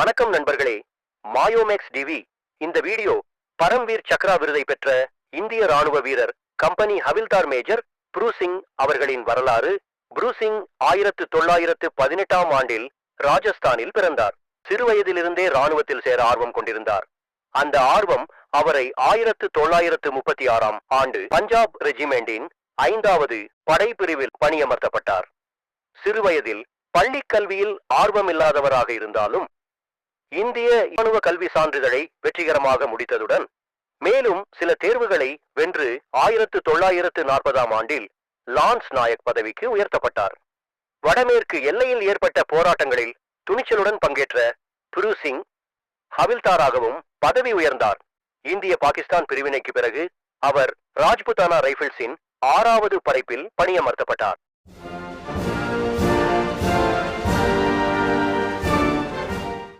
வணக்கம் நண்பர்களே. மாயோமேக்ஸ் டிவி இந்த வீடியோ பரம்வீர் சக்ரா விருதை பெற்ற இந்திய ராணுவ வீரர் கம்பெனி ஹவில்தார் மேஜர் புரூசிங் அவர்களின் வரலாறு புரூசிங் ஆயிரத்து தொள்ளாயிரத்து பதினெட்டாம் ஆண்டில் ராஜஸ்தானில் பிறந்தார். சிறுவயதிலிருந்தே ராணுவத்தில் சேர ஆர்வம் கொண்டிருந்தார். அந்த ஆர்வம் அவரை ஆயிரத்து தொள்ளாயிரத்து முப்பத்தி ஆறாம் ஆண்டு பஞ்சாப் ரெஜிமெண்டின் ஐந்தாவது படைப்பிரிவில் பணியமர்த்தப்பட்டார். சிறுவயதில் பள்ளிக் கல்வியில் ஆர்வமில்லாதவராக இருந்தாலும் இந்திய இராணுவ கல்வி சான்றிதழை வெற்றிகரமாக முடித்ததுடன் மேலும் சில தேர்வுகளை வென்று ஆயிரத்து தொள்ளாயிரத்து நாற்பதாம் ஆண்டில் லான்ஸ் நாயக் பதவிக்கு உயர்த்தப்பட்டார். வடமேற்கு எல்லையில் ஏற்பட்ட போராட்டங்களில் துணிச்சலுடன் பங்கேற்ற புரு சிங் ஹவில்தாராகவும் பதவி உயர்ந்தார். இந்திய பாகிஸ்தான் பிரிவினைக்கு பிறகு அவர் ராஜ்புத்தானா ரைபிள்ஸின் ஆறாவது படைப்பில் பணியமர்த்தப்பட்டார்.